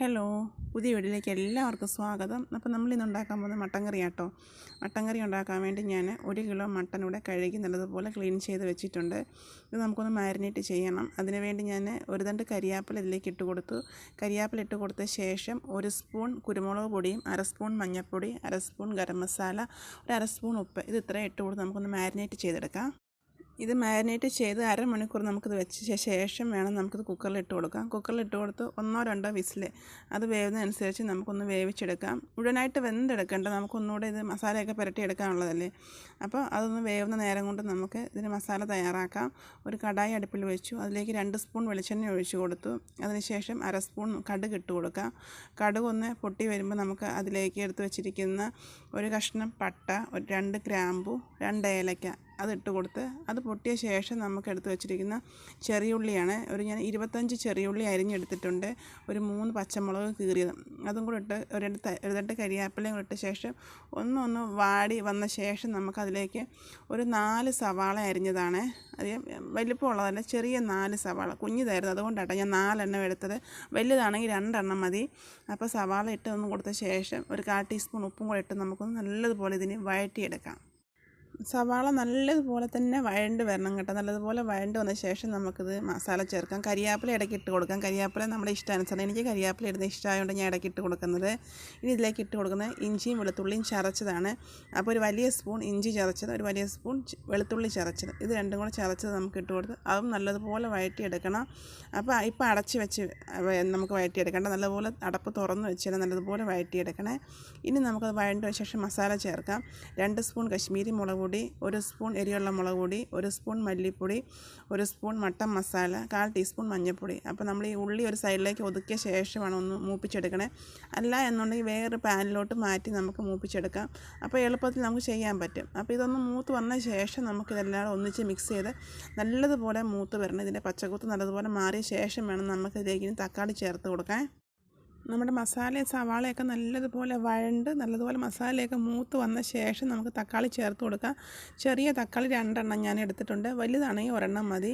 Hello പുതിയ വീട്ടിലേക്ക് എല്ലാവർക്കും സ്വാഗതം. അപ്പോൾ നമ്മൾ ഇന്ന് ഉണ്ടാക്കാൻ പോകുന്നത് മട്ടൻ കറി ആട്ടോ മട്ടൻ കറി ഉണ്ടാക്കാൻ വേണ്ടി ഞാൻ ഒരു കിലോ മട്ടൻ ഇവിടെ കഴുകി നല്ലതുപോലെ ക്ലീൻ ചെയ്ത് വെച്ചിട്ടുണ്ട്. ഇത് നമുക്കൊന്ന് മാരിനേറ്റ് ചെയ്യണം. അതിനുവേണ്ടി ഞാൻ ഒരു തണ്ട് കരിയാപ്പില ഇതിലേക്ക് ഇട്ട് കൊടുത്തു. കരിയാപ്പില ഇട്ട് കൊടുത്ത ശേഷം ഒരു സ്പൂൺ കുരുമുളക് പൊടിയും അര സ്പൂൺ മഞ്ഞൾപ്പൊടി അര സ്പൂൺ ഗരം മസാല ഒരു അര സ്പൂൺ ഉപ്പ്. ഇത് ഇത്രയും ഇട്ട് കൊടുത്ത് നമുക്കൊന്ന് മാരിനേറ്റ് ചെയ്തെടുക്കാം. ഇത് മാരിനേറ്റ് ചെയ്ത് അരമണിക്കൂർ നമുക്കിത് വെച്ച ശേഷം വേണം നമുക്കിത് കുക്കറിൽ ഇട്ട് കൊടുക്കാം. കുക്കറിൽ ഇട്ട് കൊടുത്ത് ഒന്നോ രണ്ടോ വിസിൽ അത് വേവുന്നതനുസരിച്ച് നമുക്കൊന്ന് വേവിച്ചെടുക്കാം. മുഴുവനായിട്ട് വെന്തെടുക്കേണ്ട. നമുക്കൊന്നുകൂടെ ഇത് മസാലയൊക്കെ പുരട്ടിയെടുക്കാനുള്ളതല്ലേ. അപ്പോൾ അതൊന്ന് വേവുന്ന നേരം കൊണ്ട് നമുക്ക് ഇതിന് മസാല തയ്യാറാക്കാം. ഒരു കടായി അടുപ്പിൽ വെച്ചു. അതിലേക്ക് രണ്ട് സ്പൂൺ വെളിച്ചെണ്ണ ഒഴിച്ചു കൊടുത്തു. അതിനുശേഷം അര സ്പൂൺ കടുക് ഇട്ട് കൊടുക്കാം. കടുക് ഒന്ന് പൊട്ടി വരുമ്പോൾ നമുക്ക് അതിലേക്ക് എടുത്ത് വെച്ചിരിക്കുന്ന ഒരു കഷ്ണം പട്ട ഒരു രണ്ട് ഗ്രാമ്പു രണ്ട് ഏലക്ക അതിട്ട് കൊടുത്ത് അത് പൊട്ടിയ ശേഷം നമുക്ക് എടുത്ത് വെച്ചിരിക്കുന്ന ചെറിയുള്ളിയാണ്. ഒരു ഞാൻ ഇരുപത്തഞ്ച് ചെറിയുള്ളി അരിഞ്ഞെടുത്തിട്ടുണ്ട്. ഒരു മൂന്ന് പച്ചമുളക് കീറിയത്. അതും കൂടെ ഇട്ട് ഒരു രണ്ട് കരിയാപ്പിലയും കൂടെ ഇട്ട ശേഷം ഒന്നൊന്ന് വാടി വന്ന ശേഷം നമുക്കതിലേക്ക് ഒരു നാല് സവാള അരിഞ്ഞതാണ്. അധികം വലിപ്പമുള്ളതല്ല ചെറിയ നാല് സവാള. കുഞ്ഞിതായിരുന്നു അതുകൊണ്ടാട്ടോ ഞാൻ നാലെണ്ണം എടുത്തത്. വലുതാണെങ്കിൽ രണ്ടെണ്ണം മതി. അപ്പോൾ സവാള ഇട്ട് ഒന്ന് കൊടുത്ത ശേഷം ഒരു കാൽ ടീസ്പൂൺ ഉപ്പും കൂടെ ഇട്ട് നമുക്കൊന്ന് നല്ലതുപോലെ ഇതിന് വഴറ്റിയെടുക്കാം. സവാള നല്ലതുപോലെ തന്നെ വഴണ്ട് വരണം കേട്ടോ. നല്ലതുപോലെ വഴണ്ട് വന്ന ശേഷം നമുക്കിത് മസാല ചേർക്കാം. കരിയാപ്പില ഇടയ്ക്ക് ഇട്ട് കൊടുക്കാം. കരിയാപ്പില നമ്മുടെ ഇഷ്ടാനുസരണം. എനിക്ക് കരിയാപ്പില ഇടുന്ന ഇഷ്ടമായതുകൊണ്ട് ഞാൻ ഇടയ്ക്ക് ഇട്ട് കൊടുക്കുന്നത്. ഇനി ഇതിലേക്ക് ഇട്ട് കൊടുക്കുന്നത് ഇഞ്ചിയും വെളുത്തുള്ളിയും ചതച്ചതാണ്. അപ്പോൾ ഒരു വലിയ സ്പൂൺ ഇഞ്ചി ചതച്ചത് ഒരു വലിയ സ്പൂൺ വെളുത്തുള്ളി ചതച്ചത്. ഇത് രണ്ടും കൂടെ ചതച്ചത് നമുക്ക് ഇട്ട് കൊടുത്ത് അതും നല്ലതുപോലെ വഴറ്റിയെടുക്കണം. അപ്പോൾ ഇപ്പോൾ അടച്ച് വെച്ച് നമുക്ക് വഴറ്റിയെടുക്കേണ്ട. നല്ലതുപോലെ അടപ്പ് തുറന്ന് വെച്ചാൽ നല്ലതുപോലെ വഴറ്റിയെടുക്കണേ. ഇനി നമുക്കത് വഴണ്ട ശേഷം മസാല ചേർക്കാം. രണ്ട് സ്പൂൺ കശ്മീരി മുളക് പൊടി ഒരു സ്പൂൺ എരിയുള്ള മുളക് പൊടി ഒരു സ്പൂൺ മല്ലിപ്പൊടി ഒരു സ്പൂൺ മട്ടൻ മസാല കാൽ ടീസ്പൂൺ മഞ്ഞൾപ്പൊടി. അപ്പോൾ നമ്മൾ ഈ ഉള്ളി ഒരു സൈഡിലേക്ക് ഒതുക്കിയ ശേഷമാണ് ഒന്ന് മൂപ്പിച്ചെടുക്കണേ. അല്ല എന്നുണ്ടെങ്കിൽ വേറൊരു പാനിലോട്ട് മാറ്റി നമുക്ക് മൂപ്പിച്ചെടുക്കാം. അപ്പോൾ എളുപ്പത്തിൽ നമുക്ക് ചെയ്യാൻ പറ്റും. അപ്പോൾ ഇതൊന്ന് മൂത്ത് വന്ന ശേഷം നമുക്കിതെല്ലാം ഒന്നിച്ച് മിക്സ് ചെയ്ത് നല്ലതുപോലെ മൂത്ത് വരണം. ഇതിന്റെ പച്ചക്കൂത്ത് നല്ലതുപോലെ മാറിയ ശേഷം വേണം നമുക്കിതിലേക്ക് തക്കാളി ചേർത്ത് കൊടുക്കാൻ. നമ്മുടെ മസാലയും സവാളയൊക്കെ നല്ലതുപോലെ വഴണ്ട് നല്ലതുപോലെ മസാലയൊക്കെ മൂത്ത് വന്ന ശേഷം നമുക്ക് തക്കാളി ചേർത്ത് കൊടുക്കാം. ചെറിയ തക്കാളി രണ്ടെണ്ണം ഞാൻ എടുത്തിട്ടുണ്ട്. വലുതാണെങ്കിൽ ഒരെണ്ണം മതി.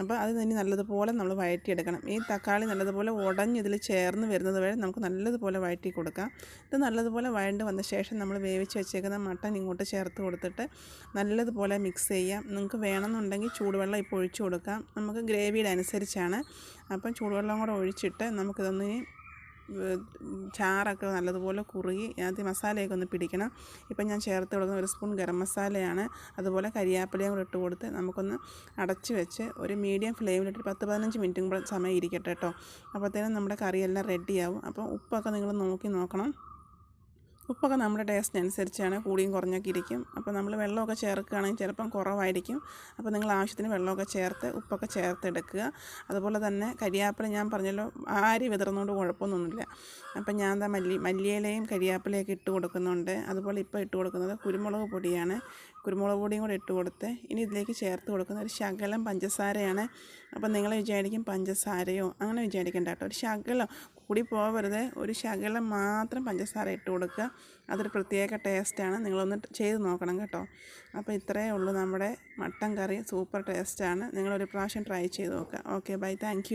അപ്പോൾ അത് തന്നെ നല്ലതുപോലെ നമ്മൾ വഴറ്റിയെടുക്കണം. ഈ തക്കാളി നല്ലതുപോലെ ഉടഞ്ഞ് ഇതിൽ ചേർന്ന് വരുന്നത് വരെ നമുക്ക് നല്ലതുപോലെ വഴറ്റി കൊടുക്കാം. ഇത് നല്ലതുപോലെ വഴണ്ട് വന്ന ശേഷം നമ്മൾ വേവിച്ച് വെച്ചേക്കുന്ന മട്ടൻ ഇങ്ങോട്ട് ചേർത്ത് കൊടുത്തിട്ട് നല്ലതുപോലെ മിക്സ് ചെയ്യാം. നിങ്ങൾക്ക് വേണമെന്നുണ്ടെങ്കിൽ ചൂടുവെള്ളം ഇപ്പോൾ ഒഴിച്ചു കൊടുക്കാം. നമുക്ക് ഗ്രേവിയുടെ അനുസരിച്ചാണ്. അപ്പം ചൂടുവെള്ളം കൂടെ ഒഴിച്ചിട്ട് നമുക്കിതൊന്ന് ചാറൊക്കെ നല്ലതുപോലെ കുറുകി അതിനകത്ത് മസാലയൊക്കെ ഒന്ന് പിടിക്കണം. ഇപ്പം ഞാൻ ചേർത്ത് കൊടുക്കുന്ന ഒരു സ്പൂൺ ഗരം മസാലയാണ്. അതുപോലെ കരിയാപ്പിലയും കൂടെ ഇട്ട് കൊടുത്ത് നമുക്കൊന്ന് അടച്ച് വെച്ച് ഒരു മീഡിയം ഫ്ലെയിമിലിട്ട് പത്ത് പതിനഞ്ച് മിനിറ്റും കൂടെ സമയം ഇരിക്കട്ടെ കേട്ടോ. അപ്പോഴത്തേനും നമ്മുടെ കറിയെല്ലാം റെഡിയാവും അപ്പോൾ ഉപ്പൊക്കെ നിങ്ങൾ നോക്കി നോക്കണം. ഉപ്പൊക്കെ നമ്മുടെ ടേസ്റ്റ് ടേസ്റ്റിനനുസരിച്ചാണ് കൂടിയും കുറഞ്ഞൊക്കെ ഇരിക്കും. അപ്പോൾ നമ്മൾ വെള്ളമൊക്കെ ചേർക്കുകയാണെങ്കിൽ ചിലപ്പം കുറവായിരിക്കും. അപ്പോൾ നിങ്ങൾ ആവശ്യത്തിന് വെള്ളമൊക്കെ ചേർത്ത് ഉപ്പൊക്കെ ചേർത്തെടുക്കുക. അതുപോലെ തന്നെ കരിയാപ്പില ഞാൻ പറഞ്ഞല്ലോ ആരി വിതറുന്നതുകൊണ്ട് കുഴപ്പമൊന്നുമില്ല. അപ്പം ഞാൻ എന്താ മല്ലി മല്ലിയിലയും കരിയാപ്പിലയൊക്കെ ഇട്ട് കൊടുക്കുന്നുണ്ട്. അതുപോലെ ഇപ്പോൾ ഇട്ട് കൊടുക്കുന്നത് കുരുമുളക് പൊടിയാണ്. കുരുമുളക് പൊടിയും കൂടെ ഇട്ട് കൊടുത്ത് ഇനി ഇതിലേക്ക് ചേർത്ത് കൊടുക്കുന്ന ഒരു ശകലം പഞ്ചസാരയാണ്. അപ്പം നിങ്ങൾ വിചാരിക്കും പഞ്ചസാരയോ? അങ്ങനെ വിചാരിക്കേണ്ട കേട്ടോ. ഒരു ശകലം കൂടി പോകരുത് ഒരു ശകലം മാത്രം പഞ്ചസാര ഇട്ട് കൊടുക്കുക. അതൊരു പ്രത്യേക ടേസ്റ്റാണ്. നിങ്ങളൊന്ന് ചെയ്ത് നോക്കണം കേട്ടോ. അപ്പോൾ ഇത്രയേ ഉള്ളൂ നമ്മുടെ മട്ടൻ കറി. സൂപ്പർ ടേസ്റ്റാണ്. നിങ്ങളൊരു പ്രാവശ്യം ട്രൈ ചെയ്ത് നോക്കുക. Okay bye. താങ്ക്